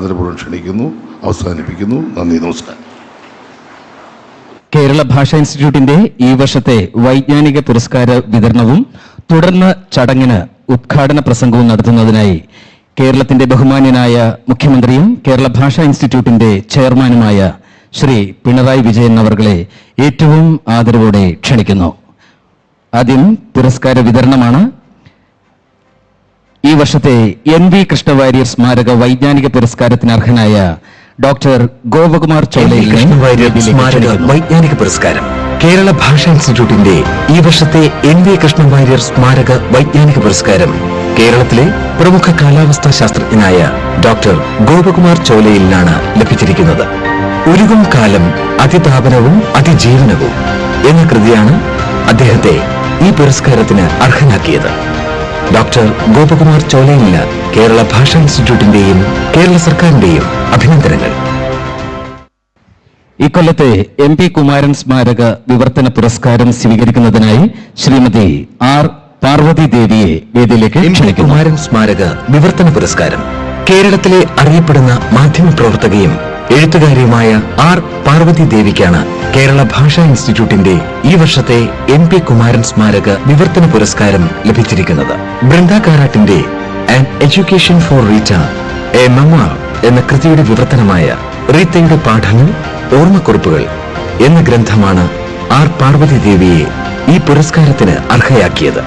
ആദരപൂർവം ക്ഷണിക്കുന്നു അവസാനിപ്പിക്കുന്നു. നന്ദി നമസ്കാരം. കേരള ഭാഷാ ഇൻസ്റ്റിറ്റ്യൂട്ടിന്റെ ഈ വർഷത്തെ വൈജ്ഞാനിക പുരസ്കാര വിതരണവും തുടർന്ന് ചടങ്ങിന് ഉദ്ഘാടന പ്രസംഗവും നടത്തുന്നതിനായി കേരളത്തിന്റെ ബഹുമാന്യനായ മുഖ്യമന്ത്രിയും കേരള ഭാഷാ ഇൻസ്റ്റിറ്റ്യൂട്ടിന്റെ ചെയർമാനുമായ ശ്രീ പിണറായി വിജയൻ അവർകളെ ഏറ്റവും ആദരവോടെ ക്ഷണിക്കുന്നു. ആദ്യം പുരസ്കാര വിതരണമാണ് ഈ വർഷത്തെ എൻ വി കൃഷ്ണവാര്യർ സ്മാരക വൈജ്ഞാനിക പുരസ്കാരത്തിന് അർഹനായ ഡോക്ടർ ഗോപകുമാർ സ്മാരക വൈജ്ഞാനിക പുരസ്കാരം. കേരള ഭാഷാ ഇൻസ്റ്റിറ്റ്യൂട്ടിന്റെ ഈ വർഷത്തെ എൻ വി കൃഷ്ണവാര്യർ സ്മാരക വൈജ്ഞാനിക പുരസ്കാരം കേരളത്തിലെ പ്രമുഖ കാലാവസ്ഥാ ശാസ്ത്രജ്ഞനായ ഡോക്ടർ ഗോപകുമാർ ചോലയിലിനാണ് ലഭിച്ചിരിക്കുന്നത്. ഉരുകും കാലം അതിതാപനവും അതിജീവനവും എന്ന കൃതിയാണ് അദ്ദേഹത്തെ ഈ പുരസ്കാരത്തിന് അർഹനാക്കിയത്. ഡോക്ടർ ഗോപകുമാർ ചോലയിലിന് കേരള ഭാഷാ ഇൻസ്റ്റിറ്റ്യൂട്ടിന്റെയും കേരള സർക്കാരിന്റെയും അഭിനന്ദനങ്ങൾ. ഇക്കൊല്ലത്തെ എം പി കുമാരൻ സ്മാരക വിവർത്തന പുരസ്കാരം സ്വീകരിക്കുന്നതിനായി ശ്രീമതി ആർ പാർവതി ദേവിയെ വേദിയിലേക്ക് എം പി കുമാരൻ സ്മാരക വിവർത്തന പുരസ്കാരം കേരളത്തിലെ അറിയപ്പെടുന്ന മാധ്യമപ്രവർത്തകയും എഴുത്തുകാരിയുമായ ആർ പാർവതി ദേവിക്കാണ് കേരള ഭാഷാ ഇൻസ്റ്റിറ്റ്യൂട്ടിന്റെ ഈ വർഷത്തെ എം പി കുമാരൻ സ്മാരക വിവർത്തന പുരസ്കാരം ലഭിച്ചിരിക്കുന്നത്. Brinda കാരാട്ടിന്റെ an education for Rita a memoir എന്ന കൃതിയുടെ വിവർത്തനമായ റീത്തയുടെ പാഠങ്ങൾ ഓർമ്മക്കുറിപ്പുകൾ എന്ന ഗ്രന്ഥമാണ് ആർ പാർവതി ദേവിയെ ഈ പുരസ്കാരത്തിന് അർഹയാക്കിയത്.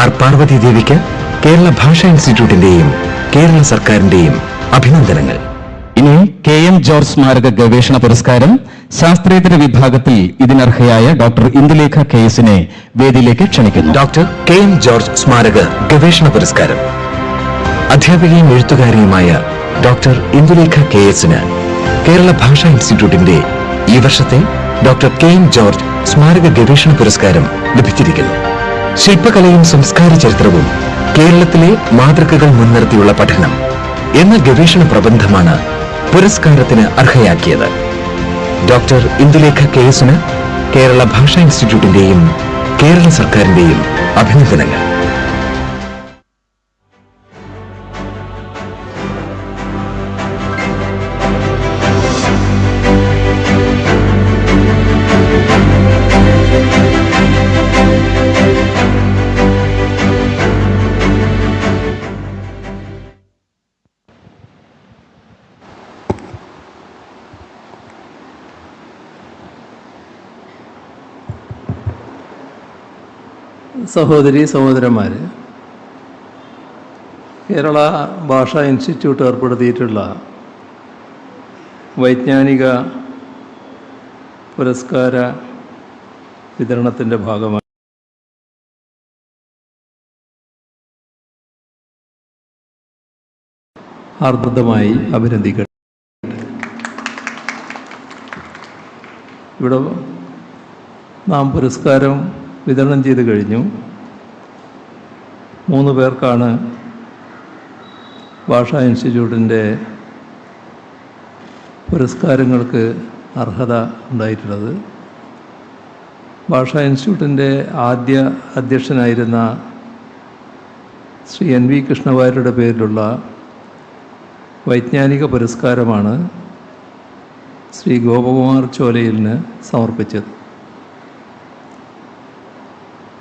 ആർ പാർവതി ദേവിക്ക് കേരള ഭാഷാ ഇൻസ്റ്റിറ്റ്യൂട്ടിന്റെയും കേരള സർക്കാരിന്റെയും അഭിനന്ദനങ്ങൾ. ഇനി കെ എം ജോർജ് സ്മാരക ഗവേഷണ പുരസ്കാരം ശാസ്ത്രേതര വിഭാഗത്തിൽ ഇതിനർഹയായ ഡോക്ടർ ഇന്ദുലേഖ കെ എസിനെ വേദിയിലേക്ക് ക്ഷണിക്കുന്നു. ഡോക്ടർ കെ എം ജോർജ് സ്മാരക ഗവേഷണ പുരസ്കാരം. അധ്യാപികയും എഴുത്തുകാരിയുമായ ഡോക്ടർ ഇന്ദുലേഖ കെ എസിന് കേരള ഭാഷാ ഇൻസ്റ്റിറ്റ്യൂട്ടിന്റെ ഈ വർഷത്തെ ഡോക്ടർ കെ എം ജോർജ് സ്മാരക ഗവേഷണ പുരസ്കാരം ലഭിച്ചിരിക്കുന്നു. ശില്പകലയും സംസ്കാര ചരിത്രവും കേരളത്തിലെ മാതൃകകൾ മുൻനിർത്തിയുള്ള പഠനം എന്ന ഗവേഷണ പ്രബന്ധമാണ് പുരസ്കാരത്തിന് അർഹയാക്കിയത്. ഡോക്ടർ ഇന്ദുലേഖ കെ കേരള ഭാഷാ ഇൻസ്റ്റിറ്റ്യൂട്ടിന്റെയും കേരള സർക്കാരിന്റെയും അഭിനന്ദനങ്ങൾ. സഹോദരി സഹോദരന്മാർ കേരള ഭാഷാ ഇൻസ്റ്റിറ്റ്യൂട്ട് ഏർപ്പെടുത്തിയിട്ടുള്ള വൈജ്ഞാനിക പുരസ്കാര വിതരണത്തിന്റെ ഭാഗമായി ആർദ്രമായി അഭിനന്ദിക്കട്ടെ. ഇവിടെ നാം പുരസ്കാരം വിതരണം ചെയ്ത് കഴിഞ്ഞു. മൂന്ന് പേർക്കാണ് ഭാഷാ ഇൻസ്റ്റിറ്റ്യൂട്ടിന്റെ പുരസ്കാരങ്ങൾക്ക് അർഹത ഉണ്ടായിട്ടുള്ളത്. ഭാഷാ ഇൻസ്റ്റിറ്റ്യൂട്ടിന്റെ ആദ്യ അധ്യക്ഷനായിരുന്ന ശ്രീ എൻ വി കൃഷ്ണവാര്യരുടെ പേരിലുള്ള വൈജ്ഞാനിക പുരസ്കാരമാണ് ശ്രീ ഗോപകുമാർ ചോലയിലിന് സമർപ്പിച്ചത്.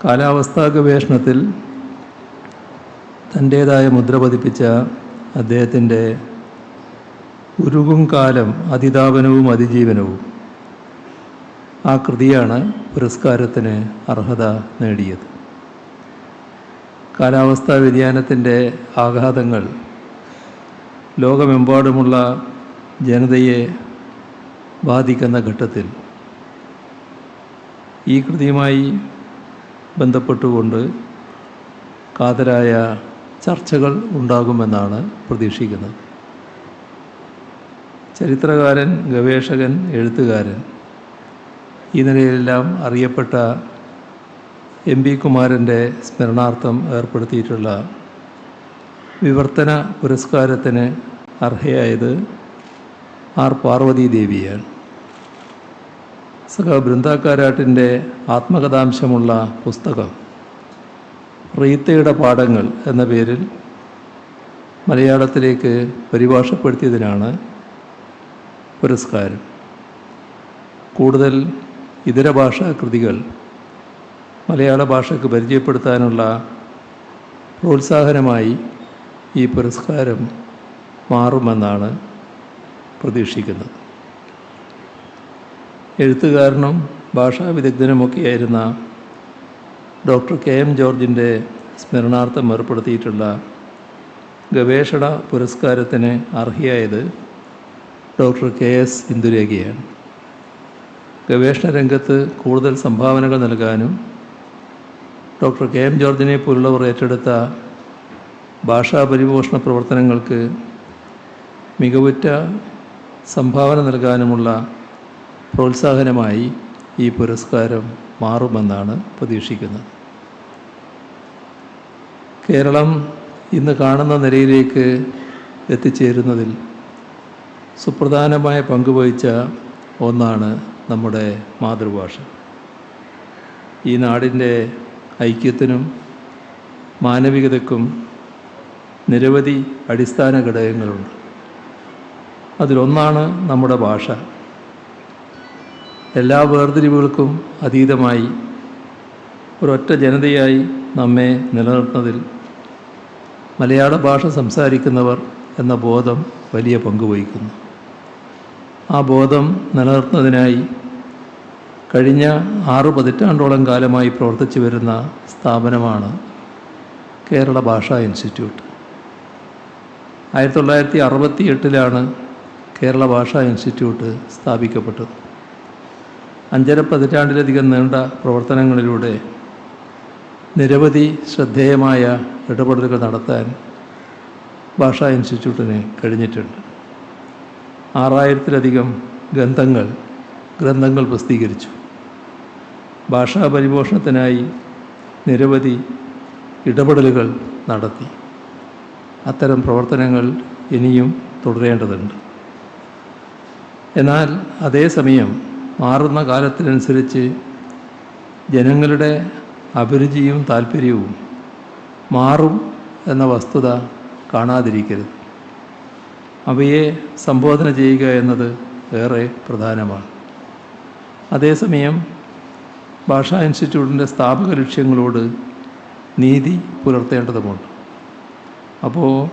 കാലാവസ്ഥാ ഗവേഷണത്തിൽ തന്റേതായ മുദ്ര പതിപ്പിച്ച അദ്ദേഹത്തിന്റെ ഉരുകും കാലം അതിതാപനവും അതിജീവനവും ആ കൃതിയാണ് പുരസ്കാരത്തിന് അർഹത നേടിയത്. കാലാവസ്ഥാ വ്യതിയാനത്തിന്റെ ആഘാതങ്ങൾ ലോകമെമ്പാടുമുള്ള ജനതയെ ബാധിക്കുന്ന ഘട്ടത്തിൽ ഈ കൃതിയുമായി ബന്ധപ്പെട്ടുകൊണ്ട് കാതരായ ചർച്ചകൾ ഉണ്ടാകുമെന്നാണ് പ്രതീക്ഷിക്കുന്നത്. ചരിത്രകാരൻ ഗവേഷകൻ എഴുത്തുകാരൻ ഈ നിലയിലെല്ലാം അറിയപ്പെട്ട എം പി കുമാരന്റെ സ്മരണാർത്ഥം ഏർപ്പെടുത്തിയിട്ടുള്ള വിവർത്തന പുരസ്കാരത്തിന് അർഹയായത് ആർ. പാർവതി ദേവിയാണ് സഖ ബൃന്ദാക്കാരാട്ടിന്റെ ആത്മകഥാംശമുള്ള പുസ്തകം റീത്തയുടെ പാഠങ്ങൾ എന്ന പേരിൽ മലയാളത്തിലേക്ക് പരിഭാഷപ്പെടുത്തിയതിനാണ് പുരസ്കാരം. കൂടുതൽ ഇതര ഭാഷാ കൃതികൾ മലയാള ഭാഷയ്ക്ക് പരിചയപ്പെടുത്താനുള്ള പ്രോത്സാഹനമായി ഈ പുരസ്കാരം മാറുമെന്നാണ് പ്രതീക്ഷിക്കുന്നത്. എഴുത്തുകാരനും ഭാഷാ വിദഗ്ധനുമൊക്കെയായിരുന്ന ഡോക്ടർ കെ എം ജോർജിന്റെ സ്മരണാർത്ഥം ഏർപ്പെടുത്തിയിട്ടുള്ള ഗവേഷണ പുരസ്കാരത്തിന് അർഹയായത് ഡോക്ടർ കെ എസ് ഇന്ദുരേഖയാണ്. ഗവേഷണ രംഗത്ത് കൂടുതൽ സംഭാവനകൾ നൽകാനും ഡോക്ടർ കെ എം ജോർജിനെ പോലുള്ളവർ ഏറ്റെടുത്ത ഭാഷാ പരിപോഷണ പ്രവർത്തനങ്ങൾക്ക് മികവുറ്റ സംഭാവന നൽകാനുമുള്ള പ്രോത്സാഹനമായി ഈ പുരസ്കാരം മാറുമെന്നാണ് പ്രതീക്ഷിക്കുന്നത്. കേരളം ഇന്ന് കാണുന്ന നിലയിലേക്ക് എത്തിച്ചേരുന്നതിൽ സുപ്രധാനമായ പങ്കുവഹിച്ച ഒന്നാണ് നമ്മുടെ മാതൃഭാഷ. ഈ നാടിന്റെ ഐക്യത്തിനും മാനവികതയ്ക്കും നിരവധി അടിസ്ഥാന ഘടകങ്ങളുണ്ട്. അതിലൊന്നാണ് നമ്മുടെ ഭാഷ. എല്ലാ വേർതിരിവുകൾക്കും അതീതമായി ഒരൊറ്റ ജനതയായി നമ്മെ നിലനിർത്തുന്നതിൽ മലയാള ഭാഷ സംസാരിക്കുന്നവർ എന്ന ബോധം വലിയ പങ്കുവഹിക്കുന്നു ആ ബോധം നിലനിർത്തുന്നതിനായി കഴിഞ്ഞ ആറു പതിറ്റാണ്ടോളം കാലമായി പ്രവർത്തിച്ചു വരുന്ന സ്ഥാപനമാണ് കേരള ഭാഷാ ഇൻസ്റ്റിറ്റ്യൂട്ട്. ആയിരത്തി തൊള്ളായിരത്തി അറുപത്തി എട്ടിലാണ് കേരള ഭാഷാ ഇൻസ്റ്റിറ്റ്യൂട്ട് സ്ഥാപിക്കപ്പെട്ടത്. അഞ്ചര പതിറ്റാണ്ടിലധികം നീണ്ട പ്രവർത്തനങ്ങളിലൂടെ നിരവധി ശ്രദ്ധേയമായ ഇടപെടലുകൾ നടത്താൻ ഭാഷാ ഇൻസ്റ്റിറ്റ്യൂട്ടിന് കഴിഞ്ഞിട്ടുണ്ട്. ആറായിരത്തിലധികം ഗ്രന്ഥങ്ങൾ ഗ്രന്ഥങ്ങൾ പ്രസിദ്ധീകരിച്ചു. ഭാഷാ പരിപോഷണത്തിനായി നിരവധി ഇടപെടലുകൾ നടത്തി. അത്തരം പ്രവർത്തനങ്ങൾ ഇനിയും തുടരേണ്ടതുണ്ട്. എന്നാൽ അതേസമയം മാറുന്ന കാലത്തിനനുസരിച്ച് ജനങ്ങളുടെ അഭിരുചിയും താല്പര്യവും മാറും എന്ന വസ്തുത കാണാതിരിക്കരുത്. അവയെ സംബോധന ചെയ്യുക എന്നത് ഏറെ പ്രധാനമാണ്. അതേസമയം ഭാഷാ ഇൻസ്റ്റിറ്റ്യൂട്ടിന്റെ സ്ഥാപക ലക്ഷ്യങ്ങളോട് നീതി പുലർത്തേണ്ടതുമുണ്ട്. അപ്പോൾ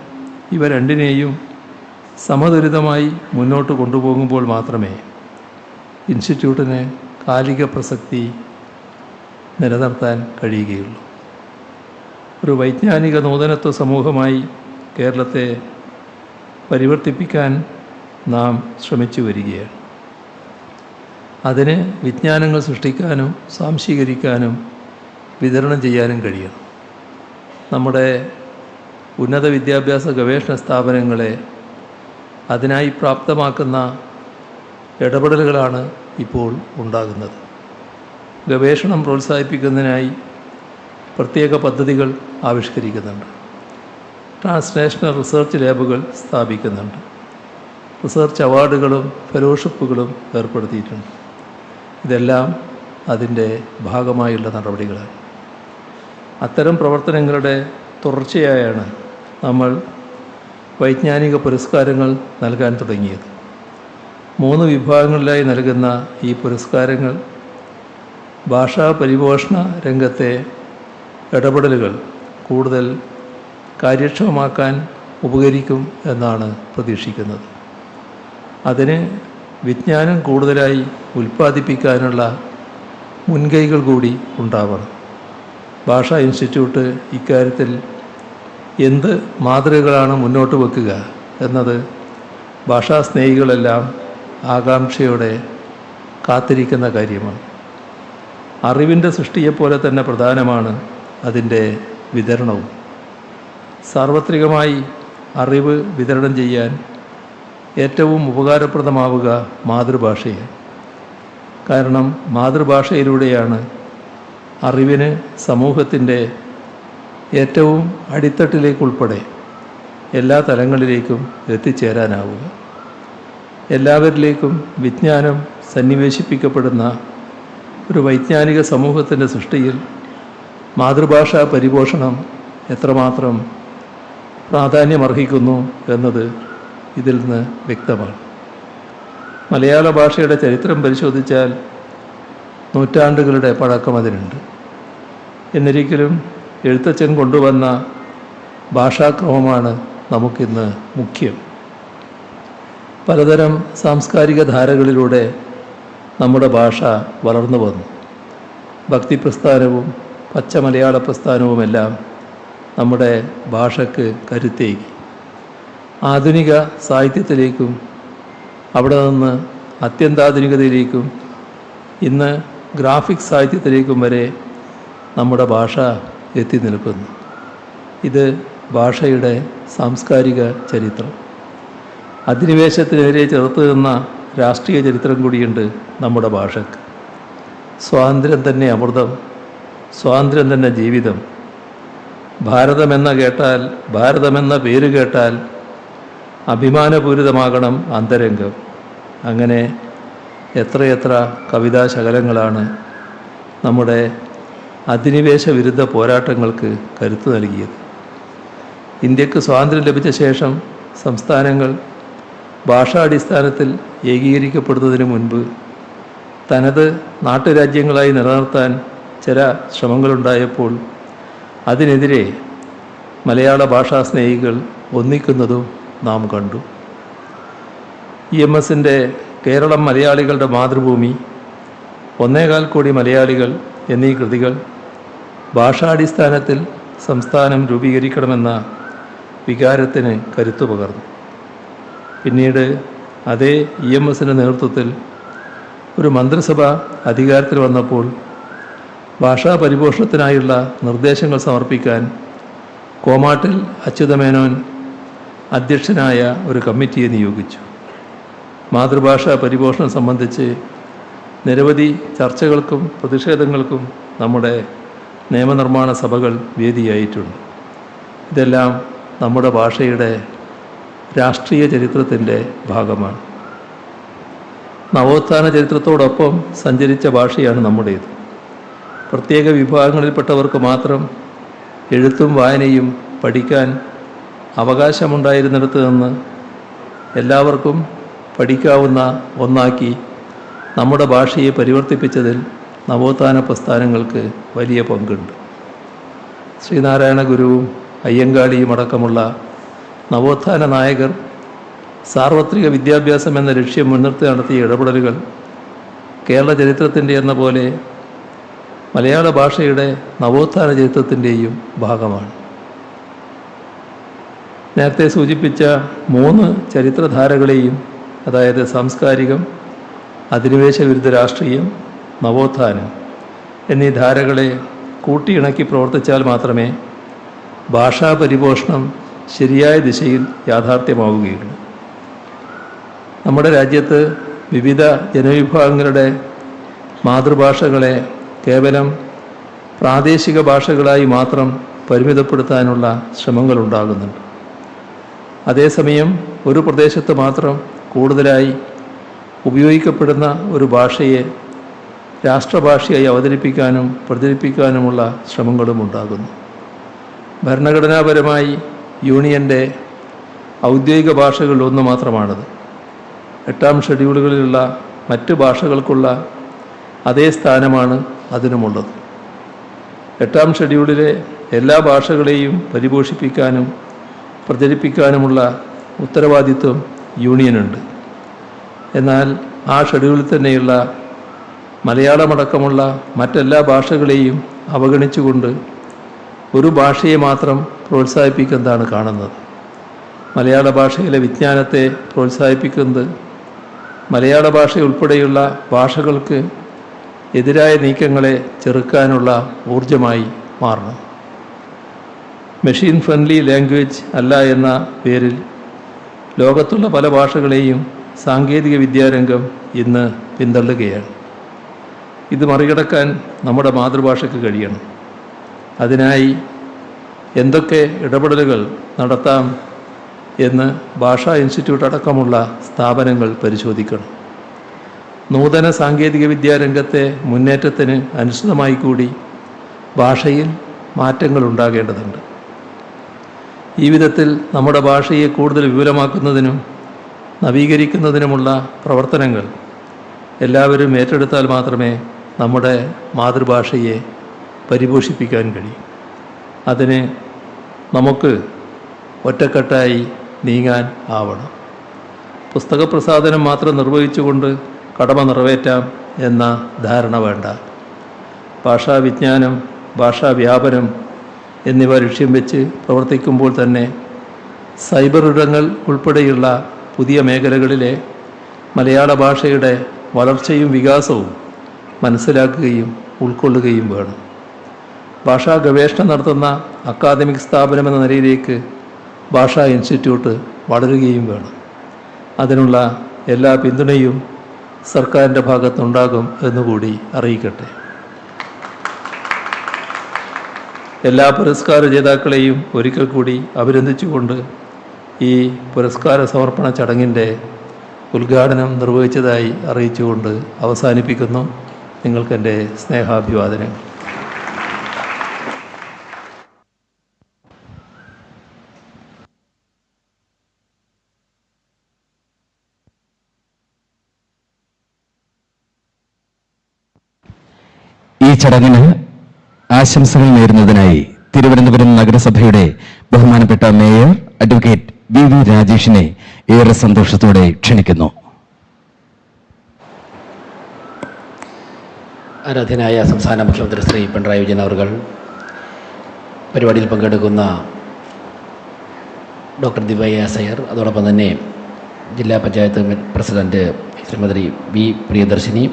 ഇവ രണ്ടിനെയും സമതുലിതമായി മുന്നോട്ട് കൊണ്ടുപോകുമ്പോൾ മാത്രമേ ഇൻസ്റ്റിറ്റ്യൂട്ടിന് കാലിക പ്രസക്തി നിലനിർത്താൻ കഴിയുകയുള്ളൂ. ഒരു വൈജ്ഞാനിക നൂതനത്വ സമൂഹമായി കേരളത്തെ പരിവർത്തിപ്പിക്കാൻ നാം ശ്രമിച്ചു വരികയാണ്. അതിന് വിജ്ഞാനങ്ങൾ സൃഷ്ടിക്കാനും സാംശീകരിക്കാനും വിതരണം ചെയ്യാനും കഴിയണം. നമ്മുടെ ഉന്നത വിദ്യാഭ്യാസ ഗവേഷണ സ്ഥാപനങ്ങളെ അതിനായി പ്രാപ്തമാക്കുന്ന ഇടപെടലുകളാണ് ഇപ്പോൾ ഉണ്ടാകുന്നത്. ഗവേഷണം പ്രോത്സാഹിപ്പിക്കുന്നതിനായി പ്രത്യേക പദ്ധതികൾ ആവിഷ്കരിക്കുന്നുണ്ട്. ട്രാൻസ്നാഷണൽ റിസർച്ച് ലാബുകൾ സ്ഥാപിക്കുന്നുണ്ട്. റിസർച്ച് അവാർഡുകളും ഫെലോഷിപ്പുകളും ഏർപ്പെടുത്തിയിട്ടുണ്ട്. ഇതെല്ലാം അതിന്റെ ഭാഗമായുള്ള നടപടികളാണ്. അത്തരം പ്രവർത്തനങ്ങളുടെ തുടർച്ചയായാണ് നമ്മൾ വൈജ്ഞാനിക പുരസ്കാരങ്ങൾ നൽകാൻ തുടങ്ങിയത്. മൂന്ന് വിഭാഗങ്ങളിലായി നൽകുന്ന ഈ പുരസ്കാരങ്ങൾ ഭാഷാ പരിപോഷണ രംഗത്തെ ഇടപെടലുകൾ കൂടുതൽ കാര്യക്ഷമമാക്കാൻ ഉപകരിക്കും എന്നാണ് പ്രതീക്ഷിക്കുന്നത്. അതിന് വിജ്ഞാനം കൂടുതലായി ഉൽപ്പാദിപ്പിക്കാനുള്ള മുൻകൈകൾ കൂടി ഉണ്ടാവണം. ഭാഷാ ഇൻസ്റ്റിറ്റ്യൂട്ട് ഇക്കാര്യത്തിൽ എന്ത് മാതൃകകളാണ് മുന്നോട്ട് വെക്കുക എന്നത് ഭാഷാ സ്നേഹികളെല്ലാം ആകാംക്ഷയോടെ കാത്തിരിക്കുന്ന കാര്യമാണ്. അറിവിന്റെ സൃഷ്ടിയെപ്പോലെ തന്നെ പ്രധാനമാണ് അതിന്റെ വിതരണവും. സാർവത്രികമായി അറിവ് വിതരണം ചെയ്യാൻ ഏറ്റവും ഉപകാരപ്രദമാവുക മാതൃഭാഷയാണ്. കാരണം മാതൃഭാഷയിലൂടെയാണ് അറിവിന് സമൂഹത്തിന്റെ ഏറ്റവും അടിത്തട്ടിലേക്കുൾപ്പെടെ എല്ലാ തലങ്ങളിലേക്കും എത്തിച്ചേരാനാവുക. എല്ലാവരിലേക്കും വിജ്ഞാനം സന്നിവേശിപ്പിക്കപ്പെടുന്ന ഒരു വൈജ്ഞാനിക സമൂഹത്തിന്റെ സൃഷ്ടിയിൽ മാതൃഭാഷാ പരിപോഷണം എത്രമാത്രം പ്രാധാന്യമർഹിക്കുന്നു എന്നത് ഇതിൽ നിന്ന് വ്യക്തമാണ്. മലയാള ഭാഷയുടെ ചരിത്രം പരിശോധിച്ചാൽ നൂറ്റാണ്ടുകളുടെ പഴക്കം അതിനുണ്ട്. എന്നിരിക്കലും എഴുത്തച്ഛൻ കൊണ്ടുവന്ന ഭാഷാക്രമമാണ് നമുക്കിന്ന് മുഖ്യം. പലതരം സാംസ്കാരിക ധാരകളിലൂടെ നമ്മുടെ ഭാഷ വളർന്നു വന്നു. ഭക്തി പ്രസ്ഥാനവും പച്ച മലയാള പ്രസ്ഥാനവുമെല്ലാം നമ്മുടെ ഭാഷയ്ക്ക് കരുത്തേകി. ആധുനിക സാഹിത്യത്തിലേക്കും അവിടെ നിന്ന് അത്യന്താധുനികതയിലേക്കും ഇന്ന് ഗ്രാഫിക് സാഹിത്യത്തിലേക്കും വരെ നമ്മുടെ ഭാഷ എത്തി നിൽക്കുന്നു. ഇത് ഭാഷയുടെ സാംസ്കാരിക ചരിത്രം. അധിനിവേശത്തിനെതിരെ ചെറുത്തു നിന്ന രാഷ്ട്രീയ ചരിത്രം കൂടിയുണ്ട് നമ്മുടെ ഭാഷക്ക്. സ്വാതന്ത്ര്യം തന്നെ അമൃതം സ്വാതന്ത്ര്യം തന്നെ ജീവിതം. ഭാരതമെന്ന കേട്ടാൽ ഭാരതമെന്ന പേര് കേട്ടാൽ അഭിമാനപൂരിതമാകണം അന്തരംഗം. അങ്ങനെ എത്രയെത്ര കവിതാ ശകലങ്ങളാണ് നമ്മുടെ അധിനിവേശ വിരുദ്ധ പോരാട്ടങ്ങൾക്ക് കരുത്തു നൽകിയത്. ഇന്ത്യയ്ക്ക് സ്വാതന്ത്ര്യം ലഭിച്ച ശേഷം സംസ്ഥാനങ്ങൾ ഭാഷാടിസ്ഥാനത്തിൽ ഏകീകരിക്കപ്പെടുന്നതിന് മുൻപ് തനത് നാട്ടുരാജ്യങ്ങളായി നിലനിർത്താൻ ചില ശ്രമങ്ങളുണ്ടായപ്പോൾ അതിനെതിരെ മലയാള ഭാഷാ സ്നേഹികൾ ഒന്നിക്കുന്നതും നാം കണ്ടു. ഇ എം എസിന്റെ കേരളം മലയാളികളുടെ മാതൃഭൂമി ഒന്നേകാൽ കോടി മലയാളികൾ എന്നീ കൃതികൾ ഭാഷാടിസ്ഥാനത്തിൽ സംസ്ഥാനം രൂപീകരിക്കണമെന്ന വികാരത്തിന് കരുത്തു പകർന്നു. പിന്നീട് അതേ ഇ എം എസിന്റെ നേതൃത്വത്തിൽ ഒരു മന്ത്രിസഭ അധികാരത്തിൽ വന്നപ്പോൾ ഭാഷാ പരിപോഷണത്തിനായുള്ള നിർദ്ദേശങ്ങൾ സമർപ്പിക്കാൻ കോമാട്ടിൽ അച്യുതമേനോൻ അധ്യക്ഷനായ ഒരു കമ്മിറ്റിയെ നിയോഗിച്ചു. മാതൃഭാഷാ പരിപോഷണം സംബന്ധിച്ച് നിരവധി ചർച്ചകൾക്കും പ്രതിഷേധങ്ങൾക്കും നമ്മുടെ നിയമനിർമ്മാണ സഭകൾ വേദിയായിട്ടുണ്ട്. ഇതെല്ലാം നമ്മുടെ ഭാഷയുടെ രാഷ്ട്രീയ ചരിത്രത്തിന്റെ ഭാഗമാണ്. നവോത്ഥാന ചരിത്രത്തോടൊപ്പം സഞ്ചരിച്ച ഭാഷയാണ് നമ്മുടേത്. പ്രത്യേക വിഭാഗങ്ങളിൽപ്പെട്ടവർക്ക് മാത്രം എഴുത്തും വായനയും പഠിക്കാൻ അവകാശമുണ്ടായിരുന്നിടത്ത് നിന്ന് എല്ലാവർക്കും പഠിക്കാവുന്ന ഒന്നാക്കി നമ്മുടെ ഭാഷയെ പരിവർത്തിപ്പിച്ചതിൽ നവോത്ഥാന പ്രസ്ഥാനങ്ങൾക്ക് വലിയ പങ്കുണ്ട്. ശ്രീനാരായണ ഗുരുവും അയ്യങ്കാളിയും അടക്കമുള്ള നവോത്ഥാന നായകർ സാർവത്രിക വിദ്യാഭ്യാസം എന്ന ലക്ഷ്യം മുൻനിർത്തി നടത്തിയ ഇടപെടലുകൾ കേരള ചരിത്രത്തിന്റെ എന്ന പോലെ മലയാള ഭാഷയുടെ നവോത്ഥാന ചരിത്രത്തിന്റെയും ഭാഗമാണ്. നേരത്തെ സൂചിപ്പിച്ച മൂന്ന് ചരിത്രധാരകളെയും അതായത് സാംസ്കാരികം അധിനിവേശ വിരുദ്ധ രാഷ്ട്രീയം നവോത്ഥാനം എന്നീ ധാരകളെ കൂട്ടിയിണക്കി പ്രവർത്തിച്ചാൽ മാത്രമേ ഭാഷാ പരിപോഷണം ശരിയായ ദിശയിൽ യാഥാർത്ഥ്യമാവുകയുള്ളൂ നമ്മുടെ രാജ്യത്ത് വിവിധ ജനവിഭാഗങ്ങളുടെ മാതൃഭാഷകളെ കേവലം പ്രാദേശിക ഭാഷകളായി മാത്രം പരിമിതപ്പെടുത്താനുള്ള ശ്രമങ്ങളുണ്ടാകുന്നുണ്ട്. അതേസമയം ഒരു പ്രദേശത്ത് മാത്രം കൂടുതലായി ഉപയോഗിക്കപ്പെടുന്ന ഒരു ഭാഷയെ രാഷ്ട്രഭാഷയായി അവതരിപ്പിക്കാനും പ്രചരിപ്പിക്കാനുമുള്ള ശ്രമങ്ങളും ഉണ്ടാകുന്നു. ഭരണഘടനാപരമായി യൂണിയന്റെ ഔദ്യോഗിക ഭാഷകളിൽ ഒന്ന് മാത്രമാണത്. എട്ടാം ഷെഡ്യൂളുകളിലുള്ള മറ്റ് ഭാഷകൾക്കുള്ള അതേ സ്ഥാനമാണ് അതിനുമുള്ളത്. എട്ടാം ഷെഡ്യൂളിലെ എല്ലാ ഭാഷകളെയും പരിപോഷിപ്പിക്കാനും പ്രചരിപ്പിക്കാനുമുള്ള ഉത്തരവാദിത്വം യൂണിയനുണ്ട്. എന്നാൽ ആ ഷെഡ്യൂളിൽ തന്നെയുള്ള മലയാളമടക്കമുള്ള മറ്റെല്ലാ ഭാഷകളെയും അവഗണിച്ചുകൊണ്ട് ഒരു ഭാഷയെ മാത്രം പ്രോത്സാഹിപ്പിക്കുന്നതാണ് കാണുന്നത്. മലയാള ഭാഷയിലെ വിജ്ഞാനത്തെ പ്രോത്സാഹിപ്പിക്കുന്നത് മലയാള ഭാഷ ഉൾപ്പെടെയുള്ള ഭാഷകൾക്ക് എതിരായ നീക്കങ്ങളെ ചെറുക്കാനുള്ള ഊർജമായി മാറണം. മെഷീൻ ഫ്രണ്ട്ലി ലാംഗ്വേജ് അല്ല എന്ന പേരിൽ ലോകത്തുള്ള പല ഭാഷകളെയും സാങ്കേതിക വിദ്യാരംഗം ഇന്ന് പിന്തള്ളുകയാണ്. ഇത് മറികടക്കാൻ നമ്മുടെ മാതൃഭാഷയ്ക്ക് കഴിയണം. അതിനായി എന്തൊക്കെ ഇടപെടലുകൾ നടത്താം എന്ന് ഭാഷാ ഇൻസ്റ്റിറ്റ്യൂട്ട് അടക്കമുള്ള സ്ഥാപനങ്ങൾ പരിശോധിക്കണം. നൂതന സാങ്കേതിക വിദ്യാരംഗത്തെ മുന്നേറ്റത്തിന് അനുസൃതമായി കൂടി ഭാഷയിൽ മാറ്റങ്ങൾ ഉണ്ടാകേണ്ടതുണ്ട്. ഈ വിധത്തിൽ നമ്മുടെ ഭാഷയെ കൂടുതൽ വിപുലമാക്കുന്നതിനും നവീകരിക്കുന്നതിനുമുള്ള പ്രവർത്തനങ്ങൾ എല്ലാവരും ഏറ്റെടുത്താൽ മാത്രമേ നമ്മുടെ മാതൃഭാഷയെ പരിപോഷിപ്പിക്കാൻ കഴിയും. അതിന് നമുക്ക് ഒറ്റക്കെട്ടായി നീങ്ങാൻ ആവണം. പുസ്തക പ്രസാധനം മാത്രം നിർവഹിച്ചുകൊണ്ട് കടമ നിറവേറ്റാം എന്ന ധാരണ വേണ്ട. ഭാഷാവിജ്ഞാനം ഭാഷാവ്യാപനം ഭാഷാ എന്നിവ ലക്ഷ്യം വെച്ച് പ്രവർത്തിക്കുമ്പോൾ തന്നെ സൈബർ ഇടങ്ങൾ ഉൾപ്പെടെയുള്ള പുതിയ മേഖലകളിലെ മലയാള ഭാഷയുടെ വളർച്ചയും വികാസവും മനസ്സിലാക്കുകയും ഉൾക്കൊള്ളുകയും വേണം. ഭാഷാ ഗവേഷണം നടത്തുന്ന അക്കാദമിക് സ്ഥാപനം എന്ന നിലയിലേക്ക് ഭാഷാ ഇൻസ്റ്റിറ്റ്യൂട്ട് വളരുകയും വേണം. അതിനുള്ള എല്ലാ പിന്തുണയും സർക്കാരിന്റെ ഭാഗത്തുണ്ടാകും എന്നുകൂടി അറിയിക്കട്ടെ. എല്ലാ പുരസ്കാര ജേതാക്കളെയും ഒരിക്കൽ കൂടി അഭിനന്ദിച്ചുകൊണ്ട് ഈ പുരസ്കാര സമർപ്പണ ചടങ്ങിന്റെ ഉദ്ഘാടനം നിർവഹിച്ചതായി അറിയിച്ചുകൊണ്ട് അവസാനിപ്പിക്കുന്നു. നിങ്ങൾക്കെന്റെ സ്നേഹാഭിവാദനങ്ങൾ. ഈ ചടങ്ങിന് ആശംസകൾ നേരുന്നതിനായി തിരുവനന്തപുരം നഗരസഭയുടെ ബഹുമാനപ്പെട്ട മേയർ അഡ്വക്കേറ്റ് വി വി രാജേഷിനെ ഏറെ സന്തോഷത്തോടെ ക്ഷണിക്കുന്നു. ആരാധ്യനായ സംസ്ഥാന മുഖ്യമന്ത്രി ശ്രീ പിണറായി വിജയൻ അവർ പരിപാടിയിൽ പങ്കെടുക്കുന്ന ഡോക്ടർ ദിവയ സയർ അതോടൊപ്പം തന്നെ ജില്ലാ പഞ്ചായത്ത് പ്രസിഡന്റ് ശ്രീമതി വി പ്രിയദർശിനി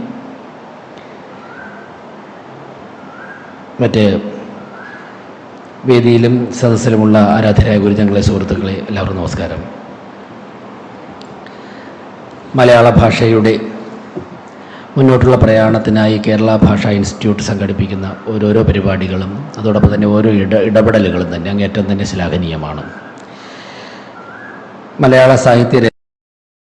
മറ്റ് വേദിയിലും സദസ്സിലുമുള്ള ആരാധരായ ഗുരുജനങ്ങളെ സുഹൃത്തുക്കളെ എല്ലാവർക്കും നമസ്കാരം. മലയാള ഭാഷയുടെ മുന്നോട്ടുള്ള പ്രയാണത്തിനായി കേരള ഭാഷാ ഇൻസ്റ്റിറ്റ്യൂട്ട് സംഘടിപ്പിക്കുന്ന ഓരോരോ പരിപാടികളും അതോടൊപ്പം തന്നെ ഓരോ ഇട ഇടപെടലുകളും തന്നെ അങ്ങേറ്റം തന്നെ ശ്ലാഘനീയമാണ്. മലയാള സാഹിത്യ